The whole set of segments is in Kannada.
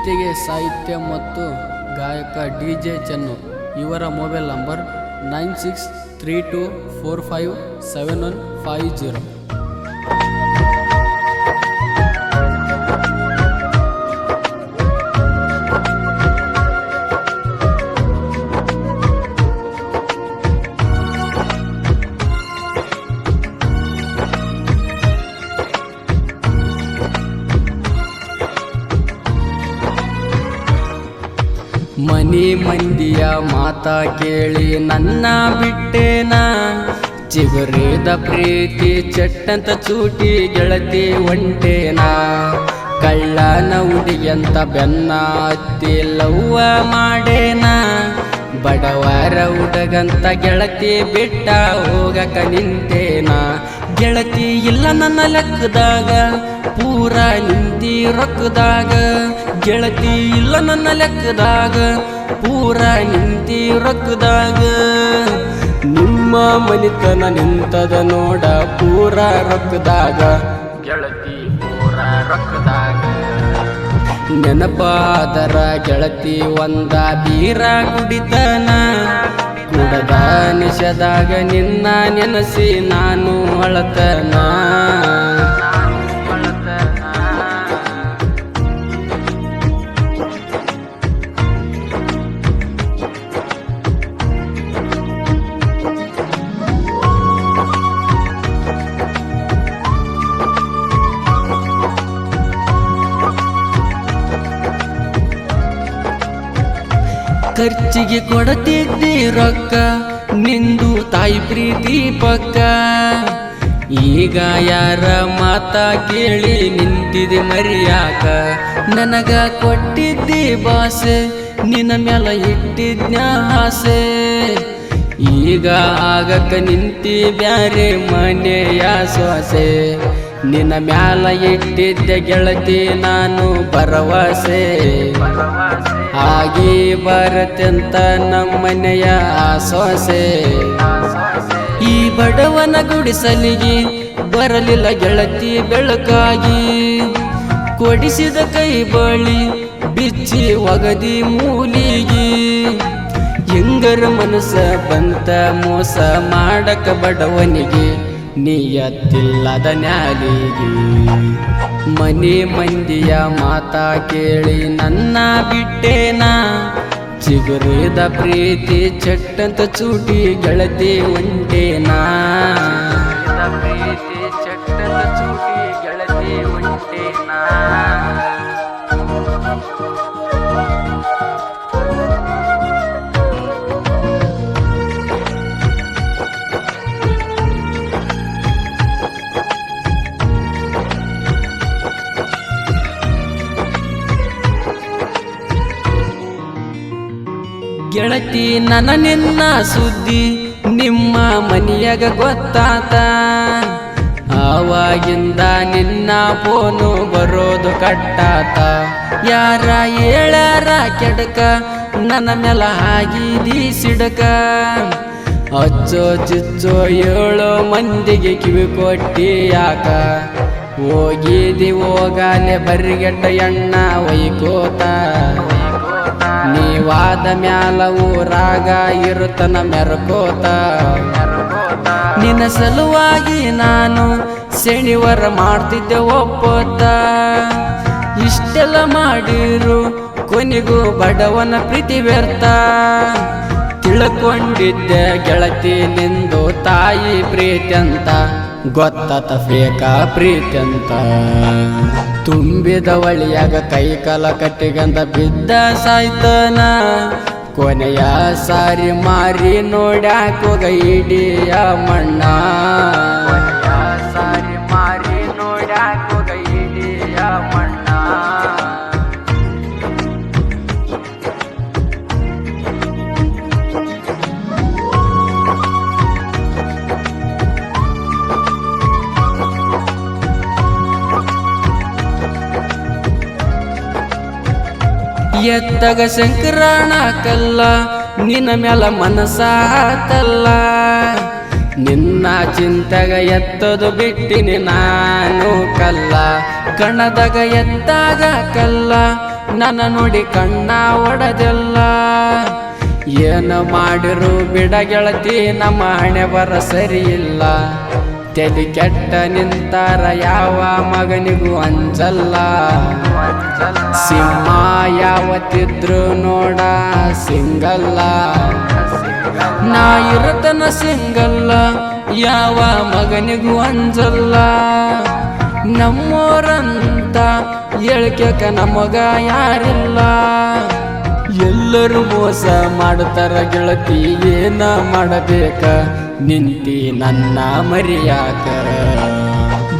ಗೀತೆಗೆ ಸಾಹಿತ್ಯ ಮತ್ತು ಗಾಯಕ ಡಿ ಜೆ ಚೆನ್ನು. ಇವರ mobile number nine six three two four five seven one five zero. ಮನಿ ಮಂದಿಯ ಮಾತ ಕೇಳಿ ನನ್ನ ಬಿಟ್ಟೇನ? ಚಿಗುರಿದ ಪ್ರೀತಿ ಚಟ್ಟಂತ ಚೂಟಿ ಗೆಳತಿ ಒಂಟೇನ? ಕಳ್ಳನ ಉಡಿಯಂತ ಬೆನ್ನ ಹತ್ತಿ ಲವ್ವ ಮಾಡೇನ? ಬಡವರ ಉಡಗಂತ ಗೆಳತಿ ಬಿಟ್ಟ ಹೋಗಕ ನಿಂತೇನ? ಗೆಳತಿ ಇಲ್ಲ ನನ್ನ ಲೆಕ್ಕದಾಗ, ಪೂರ ನಿಂತಿ ರೊಕ್ಕದಾಗ. ಗೆಳತಿ ಇಲ್ಲ ನನ್ನ ಲೆಕ್ಕದಾಗ ಪೂರ ನಿಂತಿ ರೊಕ್ಕದಾಗ ನಿಮ್ಮ ಮನಿತನ ನಿಂತದ ನೋಡ ಪೂರ ರೊಕ್ಕದಾಗ. ಗೆಳತಿ ಪೂರ ರೊಕ್ಕದಾಗ. ನೆನಪಾದರ ಗೆಳತಿ ಒಂದ ಬೀರ ಕುಡಿತನ. ಕುಡದ ನಿಷದಾಗ ನಿನ್ನ ನೆನಸಿ ನಾನು ಅಳತನ ಖರ್ಚಿಗೆ ಕೊಡತಿದ್ದಿ ರೊಕ್ಕ, ನಿಂದು ತಾಯಿ ಪ್ರೀತಿ ಪಕ್ಕ. ಈಗ ಯಾರ ಮಾತ ಕೇಳಿ ನಿಂತಿದೆ ಮರಿಯಾಕ. ನನಗ ಕೊಟ್ಟಿದ್ದಿ ಬಾಸೆ, ನಿನ್ನ ಮ್ಯಾಲ ಇಟ್ಟಿದ್ನ ಆಸೆ. ಈಗ ಆಗಕ ನಿಂತಿ ಬ್ಯಾರೆ ಮನೆಯ ಸೊಸೆ. ನಿನ್ನ ಮ್ಯಾಲ ಇಟ್ಟಿದ್ದ ಗೆಳತಿ, ನಾನು ಭರವಸೆ. ಆಗಿ ಬರತ್ಯಂತ ನಮ್ಮನೆಯ ಆಸೋಸೆ ಈ ಬಡವನ ಗುಡಿಸಲಿಗೆ ಬರಲಿಲ್ಲ ಗೆಳತಿ ಬೆಳಕಾಗಿ. ಕೊಡಿಸಿದ ಕೈ ಬಳಿ ಬಿಚ್ಚಿ ಒಗದಿ ಮೂಲಿಗೆ. ಹೆಂಗರ ಮನಸ್ಸ ಬಂತ ಮೋಸ ಮಾಡಕ ಬಡವನಿಗೆ. ನೀಯತ್ತಿಲ್ಲದ ನ್ಯಾಲಿಗೆ. ಮನೆ ಮಂದಿಯ ಮಾತಾ ಕೇಳಿ ನನ್ನ ಬಿಟ್ಟೇನ? ಚಿಗುರಿದ ಪ್ರೀತಿ ಚಟ್ಟಂತ ಚೂಟಿ ಗೆಳತಿ ಒಂಟೇನಾ? ಪ್ರೀತಿ ಚಟ್ಟಂತ ಚೂಟಿ ಗೆಳತಿ ಒಂಟೇನಾ? ಗೆಳತಿ ನನ್ನ ನಿನ್ನ ಸುದ್ದಿ ನಿಮ್ಮ ಮನೆಯಾಗ ಗೊತ್ತಾತ. ಆವಾಗಿಂದ ನಿನ್ನ ಫೋನು ಬರೋದು ಕಟ್ಟಾತ. ಯಾರ ಏಳಾರ ಕೆಡಕ, ನನ್ನ ನೆಲ ಆಗಿದಿ ಸಿಡಕ. ಅಚ್ಚೋ ಚಿಚ್ಚೋ ಏಳೋ ಮಂದಿಗೆ ಕಿವಿ ಕೊಟ್ಟಿ ಯಾಕ. ಹೋಗಿದಿ ಹೋಗಾನೆ ಬರಿಗೆಟ್ಟ ಎಣ್ಣ ಒಯ್ಕೋತ. ನೀವಾದ ಮ್ಯಾಲ ಊರಾಗ ಇರುತ್ತನ ಮೆರಕೋತ. ನಿನ್ನ ಸಲುವಾಗಿ ನಾನು ಶನಿವಾರ ಮಾಡ್ತಿದ್ದೆ ಒಪ್ಪೋತ ಇಷ್ಟೆಲ್ಲ ಮಾಡಿರು ಕೊನೆಗೂ ಬಡವನ ಪ್ರೀತಿ ವ್ಯರ್ಥ. ತಿಳ್ಕೊಂಡಿದ್ದೆ ಗೆಳತಿ ನಿಂದು ತಾಯಿ ಪ್ರೀತಿ ಅಂತ. ಗೊತ್ತಾತ ಫೇಕ ಪ್ರೀತಿ ಅಂತ ತುಂಬಿದ ಒಳಿಯಾಗ ಕೈ ಕಾಲ ಕಟ್ಟಿಗಂದ ಬಿದ್ದ ಸಾಯ್ತನ. ಕೊನೆಯ ಸಾರಿ ಮಾರಿ ನೋಡ್ಯಾಕೋಗ ಇಡಿಯ ಮಣ್ಣ. ಎತ್ತಗ ಶಂಕರಣ ಕಲ್ಲ ನಿನ್ನ ಮ್ಯಾಲ ಮನಸಾತಲ್ಲ. ನಿನ್ನ ಚಿಂತೆಗ ಎತ್ತದು ಬಿಟ್ಟಿನಿ ನಾನು ಕಲ್ಲ. ಕಣದಾಗ ಎತ್ತಾಗ ಕಲ್ಲ, ನನ್ನ ನೋಡಿ ಕಣ್ಣ ಒಡದೆಲ್ಲ. ಏನು ಮಾಡಿರು ಬಿಡ ಗೆಳತಿ, ನಮ್ಮ ಹಣೆ ಬರ ಸರಿ ಇಲ್ಲ ತಲೆ ಕೆಟ್ಟ ನಿಂತಾರ ಯಾವ ಮಗನಿಗೂ ಅಂಜಲ್ಲ. ಸಿಂಹ ಯಾವತ್ತಿದ್ರು ನೋಡ ಸಿಂಗಲ್ಲ. ನಾ ಇರತನ ಸಿಂಗಲ್ಲ, ಯಾವ ಮಗನಿಗೂ ಅಂಜಲ್ಲ. ನಮ್ಮೋರಂತ ಹೇಳ್ಕ್ಯಾಕ ನಮಗ ಯಾರಿಲ್ಲ. ಎಲ್ಲರೂ ಮೋಸ ಮಾಡ್ತಾರ ಗೆಳತಿ, ಏನ ಮಾಡಬೇಕ? ನಿಂತಿ ನನ್ನ ಮರಿಯಾಕ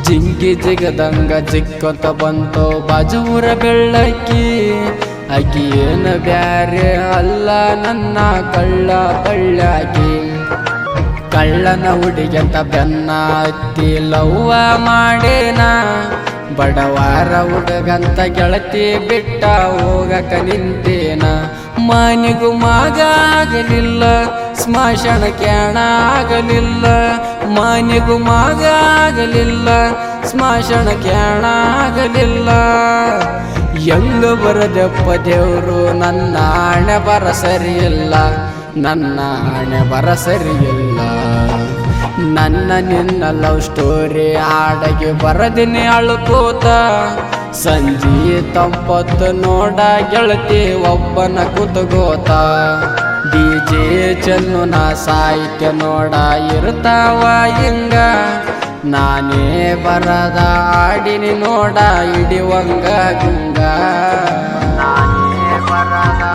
ಜಿಂಗಿ ಜಿಗದಂಗ ಜಿಕ್ಕೊತ ಬಂತು ಬಾಜೂರ ಬೆಳ್ಳಕ್ಕಿ. ಆಕಿ ಏನ ಬ್ಯಾರೆ ಅಲ್ಲ ನನ್ನ ಕಳ್ಳ ಕಳ್ಳಾಕಿ ಕಳ್ಳನ ಹುಡುಗಂತ ಬೆನ್ನ ಹತ್ತಿ ಲವ್ವ ಮಾಡೇನ. ಬಡವಾರ ಹುಡುಗಂತ ಗೆಳತಿ ಬಿಟ್ಟ ಹೋಗಕ ನಿಂತೇನ? ಮನಿಗೂ ಮಗ ಆಗಲಿಲ್ಲ, ಸ್ಮಶಾನ ಕ್ಯಾಣ ಆಗಲಿಲ್ಲ. ಮನಿಗೂ ಮಗ ಆಗಲಿಲ್ಲ, ಸ್ಮಶಾನ ಕ್ಯಾಣ ಆಗಲಿಲ್ಲ. ಹೆಂಗ ಬರದಪ್ಪ ದೇವರು, ನನ್ನ ಹಣೆ ಬರ ಸರಿಯಿಲ್ಲ, ನನ್ನ ಹಣೆ ಬರ ಸರಿಯಿಲ್ಲ. ನನ್ನ ನಿನ್ನ ಲವ್ ಸ್ಟೋರಿ ಹಾಡಗೆ ಬರದಿನಿ ಅಳ್ಕೋತ ಸಂಜೆ ತಂಪತ್ತು ನೋಡ ಗೆಳತಿ ಒಬ್ಬನ ಕುತಗೋತ ಡಿ ಜೆ ಚೆನ್ನು ನಾ ಸಾಹಿತ್ಯ ನೋಡ ಇರ್ತಾವ ಹಿಂಗ. ನಾನೇ ಬರದ ಆಡಿನಿ ನೋಡ ಇಡಿವಂಗ ಗುಂಗ. ನಾನೇ ಬರದ